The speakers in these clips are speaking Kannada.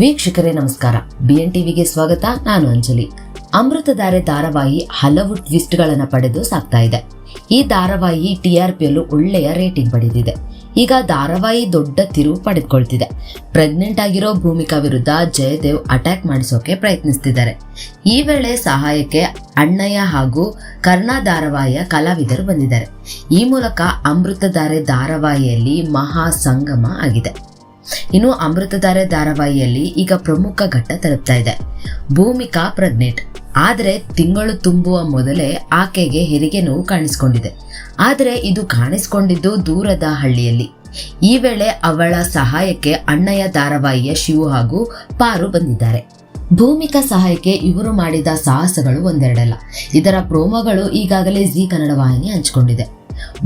ವೀಕ್ಷಕರೇ ನಮಸ್ಕಾರ. ಬಿಎನ್ ಟಿವಿಗೆ ಸ್ವಾಗತ, ನಾನು ಅಂಜಲಿ. ಅಮೃತಧಾರೆ ಧಾರಾವಾಹಿ ಹಲವು ಟ್ವಿಸ್ಟ್ಗಳನ್ನು ಪಡೆದು ಸಾಕ್ತಾ ಇದೆ. ಈ ಧಾರಾವಾಹಿ ಟಿ ಆರ್ ಪಿಯಲ್ಲೂ ಒಳ್ಳೆಯ ರೇಟಿಂಗ್ ಪಡೆದಿದೆ. ಈಗ ಧಾರಾವಾಹಿ ದೊಡ್ಡ ತಿರುವು ಪಡೆದುಕೊಳ್ತಿದೆ. ಪ್ರೆಗ್ನೆಂಟ್ ಆಗಿರೋ ಭೂಮಿಕಾ ವಿರುದ್ಧ ಜಯದೇವ್ ಅಟ್ಯಾಕ್ ಮಾಡಿಸೋಕೆ ಪ್ರಯತ್ನಿಸ್ತಿದ್ದಾರೆ. ಈ ವೇಳೆ ಸಹಾಯಕ್ಕೆ ಅಣ್ಣಯ್ಯ ಹಾಗೂ ಕರ್ಣ ಧಾರಾವಾಹಿಯ ಕಲಾವಿದರು ಬಂದಿದ್ದಾರೆ. ಈ ಮೂಲಕ ಅಮೃತಧಾರೆ ಧಾರಾವಾಹಿಯಲ್ಲಿ ಮಹಾ ಸಂಗಮ ಆಗಿದೆ. ಇನ್ನು ಅಮೃತಧಾರೆ ಧಾರಾವಾಹಿಯಲ್ಲಿ ಈಗ ಪ್ರಮುಖ ಘಟ್ಟ ತಲುಪ್ತಾ ಇದೆ. ಭೂಮಿಕಾ ಪ್ರೆಗ್ನೆಂಟ್ ಆದರೆ ತಿಂಗಳು ತುಂಬುವ ಮೊದಲೇ ಆಕೆಗೆ ಹೆರಿಗೆ ನೋವು ಕಾಣಿಸಿಕೊಂಡಿದೆ. ಆದರೆ ಇದು ಕಾಣಿಸಿಕೊಂಡಿದ್ದು ದೂರದ ಹಳ್ಳಿಯಲ್ಲಿ. ಈ ವೇಳೆ ಅವಳ ಸಹಾಯಕ್ಕೆ ಅಣ್ಣಯ್ಯ ಧಾರಾವಾಹಿಯ ಶಿವು ಹಾಗೂ ಪಾರು ಬಂದಿದ್ದಾರೆ. ಭೂಮಿಕಾ ಸಹಾಯಕ್ಕೆ ಇವರು ಮಾಡಿದ ಸಾಹಸಗಳು ಒಂದೆರಡಲ್ಲ. ಇದರ ಪ್ರೋಮೋಗಳು ಈಗಾಗಲೇ ಜಿ ಕನ್ನಡ ವಾಹಿನಿ ಹಂಚಿಕೊಂಡಿದೆ.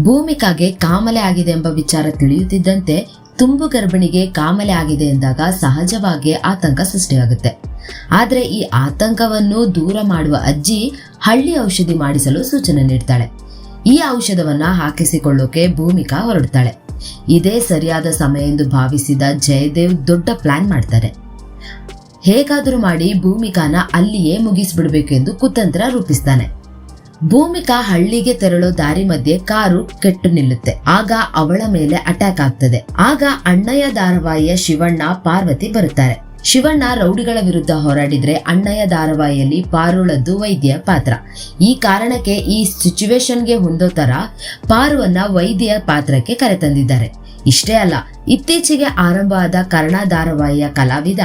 ಭೂಮಿಕಾಗೆ ಕಾಮಲೆ ಆಗಿದೆ ಎಂಬ ವಿಚಾರ ತಿಳಿಯುತ್ತಿದ್ದಂತೆ ತುಂಬು ಗರ್ಭಿಣಿಗೆ ಕಾಮಲೆ ಆಗಿದೆ ಎಂದಾಗ ಸಹಜವಾಗಿ ಆತಂಕ ಸೃಷ್ಟಿಯಾಗುತ್ತೆ. ಆದರೆ ಈ ಆತಂಕವನ್ನು ದೂರ ಮಾಡುವ ಅಜ್ಜಿ ಹಳ್ಳಿ ಔಷಧಿ ಮಾಡಿಸಲು ಸೂಚನೆ ನೀಡ್ತಾಳೆ. ಈ ಔಷಧವನ್ನ ಹಾಕಿಸಿಕೊಳ್ಳೋಕೆ ಭೂಮಿಕಾ ಹೊರಡ್ತಾಳೆ. ಇದೇ ಸರಿಯಾದ ಸಮಯ ಎಂದು ಭಾವಿಸಿದ ಜಯದೇವ್ ದೊಡ್ಡ ಪ್ಲಾನ್ ಮಾಡ್ತಾರೆ. ಹೇಗಾದರೂ ಮಾಡಿ ಭೂಮಿಕಾನ ಅಲ್ಲಿಯೇ ಮುಗಿಸ್ಬಿಡ್ಬೇಕು ಎಂದು ಕುತಂತ್ರ ರೂಪಿಸ್ತಾನೆ. ಭೂಮಿಕಾ ಹಳ್ಳಿಗೆ ತೆರಳೋ ದಾರಿ ಮಧ್ಯೆ ಕಾರು ಕೆಟ್ಟು ನಿಲ್ಲುತ್ತೆ. ಆಗ ಅವಳ ಮೇಲೆ ಅಟ್ಯಾಕ್ ಆಗ್ತದೆ. ಆಗ ಅಣ್ಣಯ್ಯ ಧಾರಾವಾಹಿಯ ಶಿವಣ್ಣ, ಪಾರ್ವತಿ ಬರುತ್ತಾರೆ. ಶಿವಣ್ಣ ರೌಡಿಗಳ ವಿರುದ್ಧ ಹೋರಾಡಿದ್ರೆ ಅಣ್ಣಯ್ಯ ಧಾರಾವಾಹಿಯಲ್ಲಿ ಪಾರುಳದ್ದು ವೈದ್ಯ ಪಾತ್ರ. ಈ ಕಾರಣಕ್ಕೆ ಈ ಸಿಚುವೇಶನ್ಗೆ ಹೊಂದೋ ತರ ಪಾರುವನ್ನ ವೈದ್ಯ ಪಾತ್ರಕ್ಕೆ ಕರೆತಂದಿದ್ದಾರೆ. ಇಷ್ಟೇ ಅಲ್ಲ, ಇತ್ತೀಚೆಗೆ ಆರಂಭ ಆದ ಕರ್ಣ ಧಾರಾವಾಹಿಯ ಕಲಾವಿದ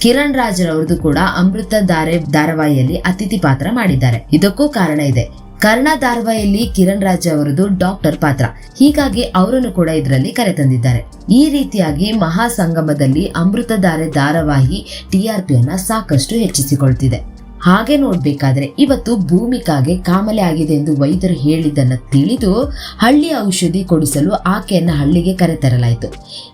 ಕಿರಣ್ ರಾಜ್ರವ್ರದ್ದು ಕೂಡ ಅಮೃತ ಧಾರೆ ಧಾರಾವಾಹಿಯಲ್ಲಿ ಅತಿಥಿ ಪಾತ್ರ ಮಾಡಿದ್ದಾರೆ. ಇದಕ್ಕೂ ಕಾರಣ ಇದೆ. ಕರ್ಣ ಧಾರಾವಾಹಿಯಲ್ಲಿ ಕಿರಣ್ ರಾಜ್ ಅವರದು ಡಾಕ್ಟರ್ ಪಾತ್ರ. ಹೀಗಾಗಿ ಅವರನ್ನು ಕೂಡ ಇದರಲ್ಲಿ ಕರೆತಂದಿದ್ದಾರೆ. ಈ ರೀತಿಯಾಗಿ ಮಹಾ ಸಂಗಮದಲ್ಲಿ ಅಮೃತಧಾರೆ ಧಾರಾವಾಹಿ ಟಿಆರ್ಪಿಯನ್ನ ಸಾಕಷ್ಟು ಹೆಚ್ಚಿಸಿಕೊಳ್ತಿದೆ. ಹಾಗೆ ನೋಡಬೇಕಾದ್ರೆ ಇವತ್ತು ಭೂಮಿಕಾಗೆ ಕಾಮಲೆ ಆಗಿದೆ ಎಂದು ವೈದ್ಯರು ಹೇಳಿದ್ದನ್ನು ತಿಳಿದು ಹಳ್ಳಿ ಔಷಧಿ ಕೊಡಿಸಲು ಆಕೆಯನ್ನು ಹಳ್ಳಿಗೆ ಕರೆತರಲಾಯಿತು.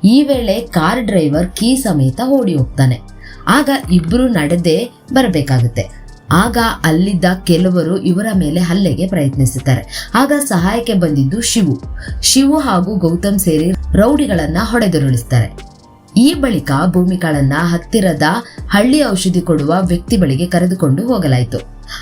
ಈ ವೇಳೆ ಕಾರ್ ಡ್ರೈವರ್ ಕೀ ಸಮೇತ ಓಡಿ ಹೋಗ್ತಾನೆ. ಆಗ ಇಬ್ಬರು ನಡೆದೇ ಬರಬೇಕಾಗುತ್ತೆ. ಆಗ ಅಲ್ಲಿದ್ದ ಕೆಲವರು ಇವರ ಮೇಲೆ ಹಲ್ಲೆಗೆ ಪ್ರಯತ್ನಿಸುತ್ತಾರೆ. ಆಗ ಸಹಾಯಕ್ಕೆ ಬಂದಿದ್ದು ಶಿವು. ಶಿವು ಹಾಗೂ ಗೌತಮ್ ಸೇರಿ ರೌಡಿಗಳನ್ನ ಹೊಡೆದುರುಳಿಸ್ತಾರೆ. ಈ ಬಳಿಕ ಭೂಮಿಕಾಳನ್ನ ಹತ್ತಿರದ ಹಳ್ಳಿ ಔಷಧಿ ಕೊಡುವ ವ್ಯಕ್ತಿ ಬಳಿಗೆ ಕರೆದುಕೊಂಡು ಹೋಗಲಾಯಿತು.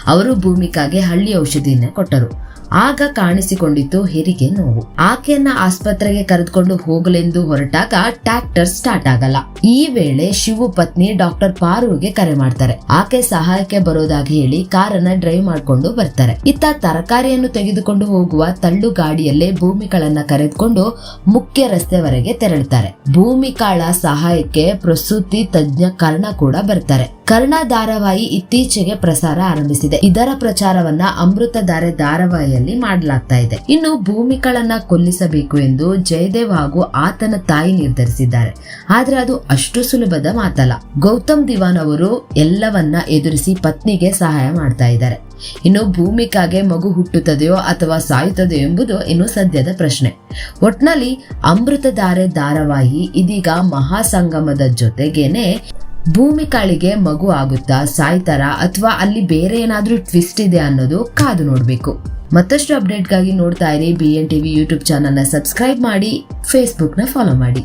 ಅವರು ಭೂಮಿಕಾಗೆ ಹಳ್ಳಿ ಔಷಧಿಯನ್ನ ಕೊಟ್ಟರು. ಆಗ ಕಾಣಿಸಿಕೊಂಡಿತ್ತು ಹೆರಿಗೆ ನೋವು. ಆಕೆಯನ್ನ ಆಸ್ಪತ್ರೆಗೆ ಕರೆದುಕೊಂಡು ಹೋಗಲೆಂದು ಹೊರಟಾಗ ಟ್ರ್ಯಾಕ್ಟರ್ ಸ್ಟಾರ್ಟ್ ಆಗಲ್ಲ. ಈ ವೇಳೆ ಶಿವು ಪತ್ನಿ ಡಾಕ್ಟರ್ ಪಾರುಗೆ ಕರೆ ಮಾಡ್ತಾರೆ. ಆಕೆ ಸಹಾಯಕ್ಕೆ ಬರೋದಾಗಿ ಹೇಳಿ ಕಾರನ್ನ ಡ್ರೈವ್ ಮಾಡ್ಕೊಂಡು ಬರ್ತಾರೆ. ಇತ್ತ ತರಕಾರಿಯನ್ನು ತೆಗೆದುಕೊಂಡು ಹೋಗುವ ತಳ್ಳು ಗಾಡಿಯಲ್ಲೇ ಭೂಮಿಗಳನ್ನ ಕರೆದುಕೊಂಡು ಮುಖ್ಯ ರಸ್ತೆವರೆಗೆ ತೆರಳುತ್ತಾರೆ ಭೂಮಿಕಾಳ ಸಹಾಯಕ್ಕೆ ಪ್ರಸೂತಿ ತಜ್ಞ ಕರ್ಣ ಕೂಡ ಬರ್ತಾರೆ. ಕರ್ಣ ಧಾರಾವಾಹಿ ಇತ್ತೀಚೆಗೆ ಪ್ರಸಾರ ಆರಂಭಿಸಿದೆ. ಇದರ ಪ್ರಚಾರವನ್ನ ಅಮೃತಧಾರೆ ಧಾರಾವಾಹಿಯಲ್ಲಿ ಮಾಡಲಾಗ್ತಾ ಇದೆ. ಇನ್ನು ಭೂಮಿಗಳನ್ನ ಕೊಲ್ಲಿಸಬೇಕು ಎಂದು ಜಯದೇವ್ ಹಾಗೂ ಆತನ ತಾಯಿ ನಿರ್ಧರಿಸಿದ್ದಾರೆ. ಆದ್ರೆ ಅದು ಅಷ್ಟು ಸುಲಭದ ಮಾತಲ್ಲ. ಗೌತಮ್ ದಿವಾನ್ ಅವರು ಎಲ್ಲವನ್ನ ಎದುರಿಸಿ ಪತ್ನಿಗೆ ಸಹಾಯ ಮಾಡ್ತಾ ಇದ್ದಾರೆ. ಇನ್ನು ಭೂಮಿಕಾಗೆ ಮಗು ಹುಟ್ಟುತ್ತದೆಯೋ ಅಥವಾ ಸಾಯುತ್ತದೆಯೋ ಎಂಬುದು ಇನ್ನು ಸದ್ಯದ ಪ್ರಶ್ನೆ. ಒಟ್ನಲ್ಲಿ ಅಮೃತಧಾರೆ ಧಾರಾವಾಹಿ ಇದೀಗ ಮಹಾಸಂಗಮದ ಜೊತೆಗೇನೆ ಭೂಮಿಕಾಳಿಗೆ ಮಗು ಆಗುತ್ತಾ ಸಾಯ್ತಾರ ಅಥವಾ ಅಲ್ಲಿ ಬೇರೆ ಏನಾದರೂ ಟ್ವಿಸ್ಟ್ ಇದೆ ಅನ್ನೋದು ಕಾದು ನೋಡಬೇಕು. ಮತ್ತಷ್ಟು ಅಪ್ಡೇಟ್ಗಾಗಿ ನೋಡ್ತಾ ಇರಿ ಬಿ ಎನ್ ಟಿವಿ ಯೂಟ್ಯೂಬ್ ಚಾನಲ್ನ ಸಬ್ಸ್ಕ್ರೈಬ್ ಮಾಡಿ ಫೇಸ್ಬುಕ್ನ ಫಾಲೋ ಮಾಡಿ.